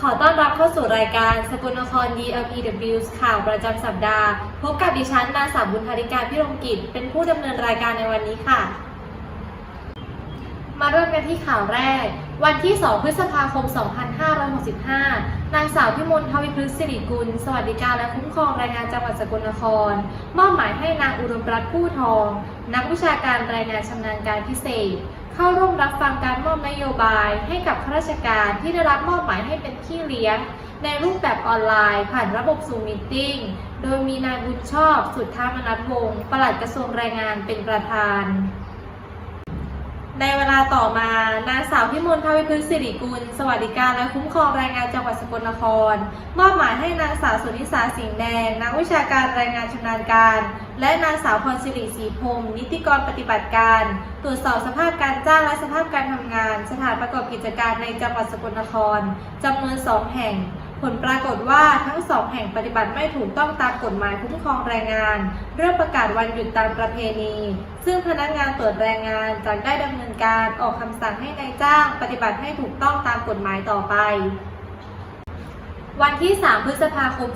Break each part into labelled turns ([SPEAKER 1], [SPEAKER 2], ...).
[SPEAKER 1] ขอต้อนรับเข้าสู่รายการสกลนคร DLPW ข่าวประจำสัปดาห์ พบกับดิฉันนางสาวบุญธาริกาพิรมกิจ เป็นผู้ดำเนินรายการในวันนี้ค่ะ มาเริ่มกันที่ข่าวแรก วันที่ 2 พฤษภาคม 2565 นางสาวพิมลทวิพฤกษ์สิริกุล สวัสดิการและคุ้มครองแรงงานจังหวัดสกลนคร มอบหมายให้นางอุดมรัตน์ผู้ทอง นักวิชาการรายงานชำนาญการพิเศษ เข้าร่วมรับฟังการมอบนโยบายให้กับข้าราชการที่ได้รับมอบหมายให้เป็นที่เลี้ยง ในรูปแบบออนไลน์ ผ่านระบบซูมมิทติ้งโดยมีนายบุญชอบ สุทธามนัดวงศ์ปลัดกระทรวงแรงงานเป็นประธาน ในเวลาต่อมานางสาวพิมลทวิพฤกษ์สิริกุล สวัสดิการและคุ้มครองแรงงานจังหวัดสกลนคร มอบหมายให้นางสาวสุนิสาสิงห์แดงนักวิชาการแรงงานชำนาญการ และนางสาวพรศิริศรีพรหมนิติกรปฏิบัติการ ตรวจสอบสภาพการจ้างและสภาพการทำงาน สถานประกอบกิจการในจังหวัดสกลนครจำนวนสองแห่ง ผลปรากฏว่าทั้งสองแห่งปฏิบัติไม่ถูกต้องตามกฎหมายคุ้มครองแรงงาน เริ่มประกาศวันหยุดตามประเพณี ซึ่งพนักงานตรวจแรงงานจะได้ดำเนินการออกคำสั่งให้นายจ้าง ปฏิบัติให้ถูกต้องตามกฎหมายต่อไป วันที่ 3 พฤษภาคม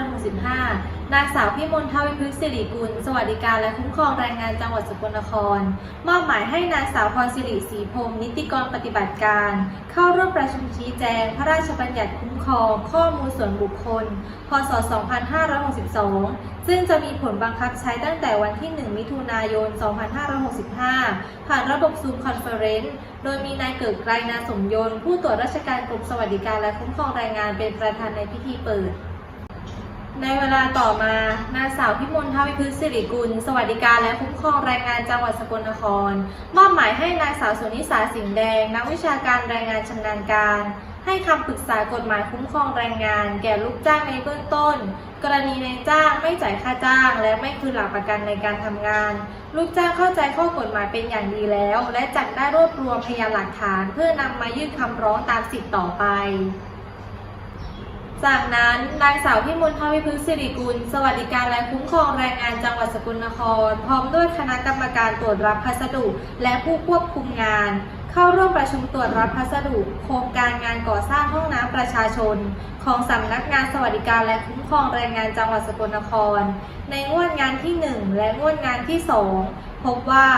[SPEAKER 1] 2565 นางสาวพิมลทวิพฤกษ์สิริกุล สวัสดิการและคุ้มครองแรงงานจังหวัดสกลนคร มอบหมายให้นางสาวพรศิริศรีพรมนิติกรปฏิบัติการ เข้าร่วมประชุมชี้แจง พระราชบัญญัติคุ้มครอง ข้อมูลส่วนบุคคล พศ 2562 ซึ่งจะมีผลบังคับใช้ตั้งแต่วันที่ 1 มิถุนายน 2565 ผ่านระบบซูมคอนเฟอเรนซ์โดยมีนายเกิดไกรนาสมยนผู้ตรวจราชการกรมสวัสดิการและคุ้มครองแรงงานเป็นประธานในพิธีเปิด ในเวลาต่อมานางสาวพิมลทวิพฤกษ์สิริกุล สวัสดิการและคุ้มครองแรงงานจังหวัดสกลนคร มอบหมายให้นางสาวสุนิสาสิงห์แดง นักวิชาการแรงงานชำนาญการ ให้คำปรึกษากฎหมายคุ้มครองแรงงาน แก่ลูกจ้างในเบื้องต้น กรณีในจ้างไม่จ่ายค่าจ้าง และไม่คืนหลักประกันในการทำงาน ลูกจ้างเข้าใจข้อกฎหมายเป็นอย่างดีแล้ว และจัดได้รวบรวมพยานหลักฐาน เพื่อนำมายื่นคำร้องตามสิทธิ์ต่อไป จากนั้นนางสาวพิมลทวิพฤกษ์สิริกุล สวัสดิการและคุ้มครองแรงงานจังหวัดสกลนคร พร้อมด้วยคณะกรรมการตรวจรับพัสดุ และผู้ควบคุมงาน เข้าร่วมประชุมตรวจรับพัสดุ โครงการงานก่อสร้างห้องน้ำประชาชน ของสำนักงานสวัสดิการและคุ้มครองแรงงานจังหวัดสกลนคร ในงวดงานที่ 1 และงวดงานที่ 2 พบว่า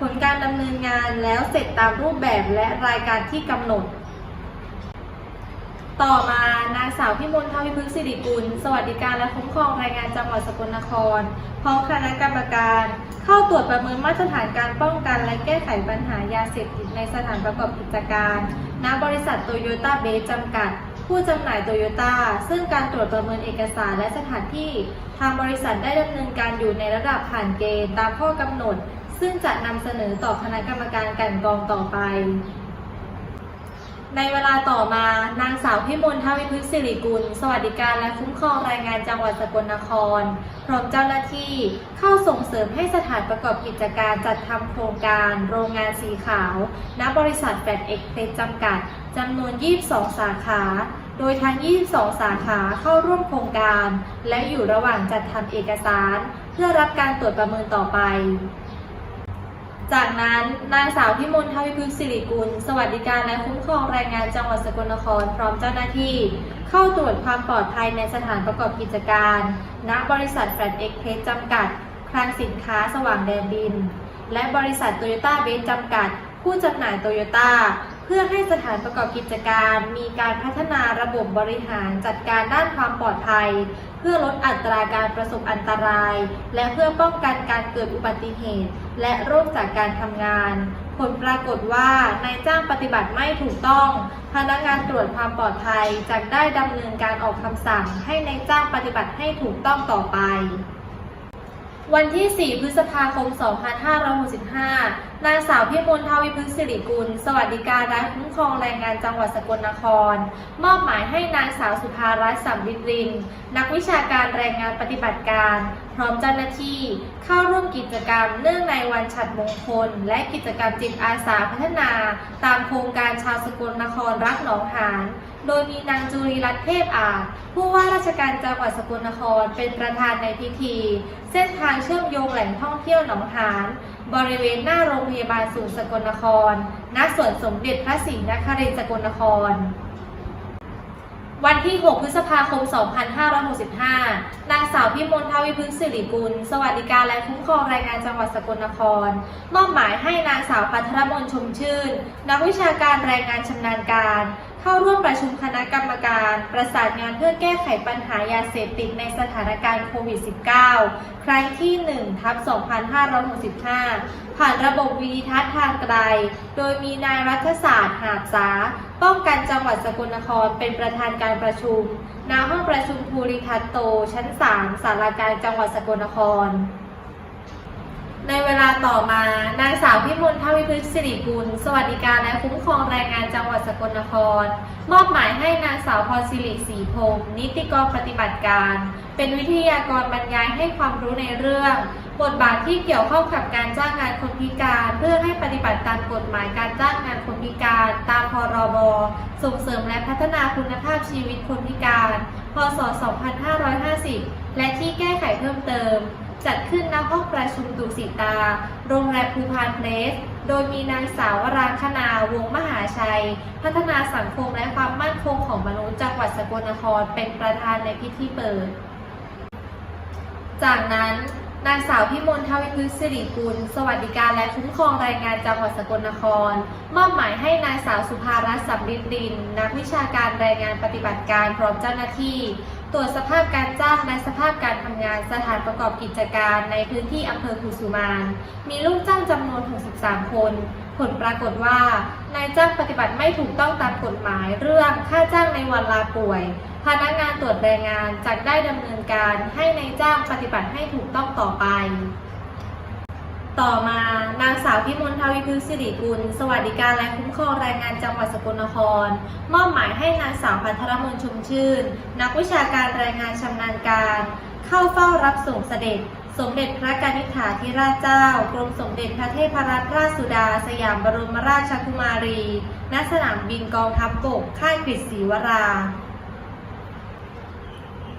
[SPEAKER 1] ผลการดำเนินงานแล้วเสร็จตามรูปแบบและรายการที่กำหนด ต่อมานางสาวพิมลทวิพฤกษ์สิริกุล สวัสดิการและคุ้มครองแรงงานจังหวัดสกลนคร พร้อมคณะกรรมการ เข้าตรวจประเมินมาตรฐานการป้องกันและแก้ไขปัญหายาเสพติดในสถานประกอบกิจการณบริษัทโตโยต้าเบสจำกัด ผู้จำหน่ายโตโยต้า ซึ่งการตรวจประเมินเอกสารและสถานที่ ทางบริษัทได้ดำเนินการอยู่ในระดับผ่านเกณฑ์ตามข้อกำหนด ซึ่งจะนำเสนอต่อคณะกรรมการกันกองต่อไป ในเวลาต่อมานางสาวพิมลทวิพฤกษ์สิริกุล สวัสดิการและคุ้มครองแรงงานจังหวัดสกลนคร พร้อมเจ้าหน้าที่เข้าส่งเสริมให้สถานประกอบกิจการจัดทำโครงการโรงงานสีขาว ณ บริษัทแฟดเอ็กเพจจำกัดจำนวน 22 สาขา โดยทั้ง 22 สาขาเข้าร่วมโครงการ และอยู่ระหว่างจัดทำเอกสาร เพื่อรับการตรวจประเมินต่อไป จากนั้นนางสาวพิมลทวิพฤกษ์สิริกุล สวัสดิการและคุ้มครองแรงงานจังหวัดสกลนครพร้อมเจ้าหน้าที่ เข้าตรวจความปลอดภัยในสถานประกอบกิจการ ณบริษัทแฟลตเอ็กเพจจำกัด คลังสินค้าสว่างแดนดิน และบริษัทโตโยต้าเบสจำกัด ผู้จำหน่ายโตโยต้า เพื่อให้สถานประกอบกิจการมีการพัฒนาระบบบริหารจัดการด้านความปลอดภัย เพื่อลดอัตราการประสบอันตราย และเพื่อป้องกันการเกิดอุบัติเหตุ และโรคจากการทำงาน ผลปรากฏว่านายจ้างปฏิบัติไม่ถูกต้อง พนักงานตรวจความปลอดภัยจะได้ดำเนินการออกคำสั่ง ให้นายจ้างปฏิบัติให้ถูกต้องต่อไป วันที่ 4 พฤษภาคม 2565 นางสาวพิมลทวิพฤกษ์สิริกุล สวัสดิการและคุ้มครองแรงงานจังหวัดสกลนคร มอบหมายให้นางสาวสุภารัตน์สัมฤทธิ์ริน นักวิชาการแรงงานปฏิบัติการ พร้อมเจ้าหน้าที่ เข้าร่วมกิจกรรมเนื่องในวันฉัดมงคล และกิจกรรมจิตอาสาพัฒนา ตามโครงการชาวสกลนครรักหนองหาน โดยมีนางจุรีรัตน์เทพอาจผู้ว่าราชการจังหวัดสกลนครเป็นประธานในพิธี เส้นทางเชื่อมโยงแหล่งท่องเที่ยวหนองหานบริเวณหน้าโรงพยาบาลศูนย์สกลนคร ณ สวนสมเด็จพระศรีนครินทร์สกลนคร วันที่ 6 พฤษภาคม 2565 นางสาวพิมลทวีพึกษ์สิริกุล สวัสดิการและคุ้มครองแรงงานจังหวัดสกลนคร มอบหมายให้นางสาวพัทรมนชมชื่น นักวิชาการแรงงานชำนาญการ เข้าร่วมประชุมคณะกรรมการ ประสานงานเพื่อแก้ไขปัญหายาเสพติดในสถานการณ์โควิด -19 ครั้งที่1ทับ2565 ผ่านระบบวิดิทัศน์ทางไกล โดยมีนายรัฐศาสตร์หาบสา ป้องกันจังหวัดสกลนครเป็นประธานการประชุม ณ ห้องประชุมภูริทัศน์โต ชั้น 3 สาราการจังหวัดสกลนคร ในเวลาต่อมานางสาวพิมลทวิพฤกษ์สิริกุลสวัสดิการและคุ้มครองแรงงานจังหวัดสกลนคร มอบหมายให้นางสาวพรศิริศรีพงศ์นิติกรปฏิบัติการ เป็นวิทยากรบรรยายให้ความรู้ในเรื่อง บทบาทที่เกี่ยวข้องกับการจ้างงานคนพิการ เพื่อให้ปฏิบัติตามกฎหมายการจ้างงานคนพิการ ตามพรบส่งเสริมและพัฒนาคุณภาพชีวิตคนพิการ พศ 2550 และที่แก้ไขเพิ่มเติม จัดขึ้นณห้องประชุมดุสิตา โรงแรมภูพานเพลส โดยมีนางสาวราคนาวงมหาชัย พัฒนาสังคมและความมั่นคงของมนุษย์จังหวัดสกลนครเป็นประธานในพิธีเปิด จากนั้นนางสาวพิมลทวิพฤกษ์สิริกุล สวัสดิการและคุ้มครองแรงงานจังหวัดสกลนคร มอบหมายให้นางสาวสุภารัตน์สัมฤทธิ์ดิน นักวิชาการแรงงานปฏิบัติการพร้อมเจ้าหน้าที่ ตรวจสภาพการจ้างและสภาพการทำงานสถานประกอบกิจการในพื้นที่อำเภอกุสุมาน มีลูกจ้างจำนวน 63 คน ผลปรากฏว่านายจ้างปฏิบัติไม่ถูกต้องตามกฎหมายเรื่องค่าจ้างในวันลาป่วย พนักงานตรวจแรงงานจะได้ดำเนินการให้ในายจ้างปฏิบัติให้ถูกต้องต่อไป ต่อมานางสาวพิมลทวิพฤกษ์สิริกุล สวัสดิการและคุ้มครองแรงงานจังหวัดสกลนคร มอบหมายให้นางสาวพัทรมนชมชื่น นักวิชาการแรงงานชำนาญการ เข้าเฝ้ารับส่งเสด็จ สมเด็จพระกนิษฐาธิราชเจ้า กรมสมเด็จพระเทพรัตนราชสุดา สยามบรมราชกุมารี ณ สนามบินกองทัพบก ค่ายกฤษศรีวรา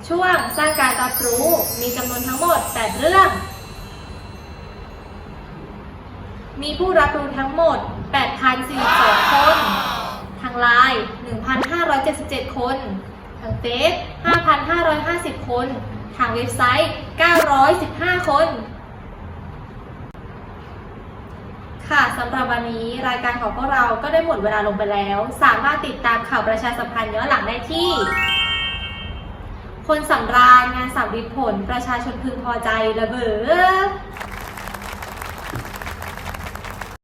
[SPEAKER 1] ช่วงสร้างการรับรู้ มีจำนวนทั้งหมด 8 เรื่อง มีผู้รับรู้ทั้งหมด 8,042 คน ทางไลน์ 1,577 คน ทางเฟซ5,550 คน ทางเว็บไซต์ 915 คน ค่ะสำหรับวันนี้รายการของพวกเราก็ได้หมดเวลาลงไปแล้ว สามารถติดตามข่าวประชาสัมพันธ์ย้อนหลังได้ที่ คนสำราญงานสำริดผล ประชาชนพึงพอใจระเบิด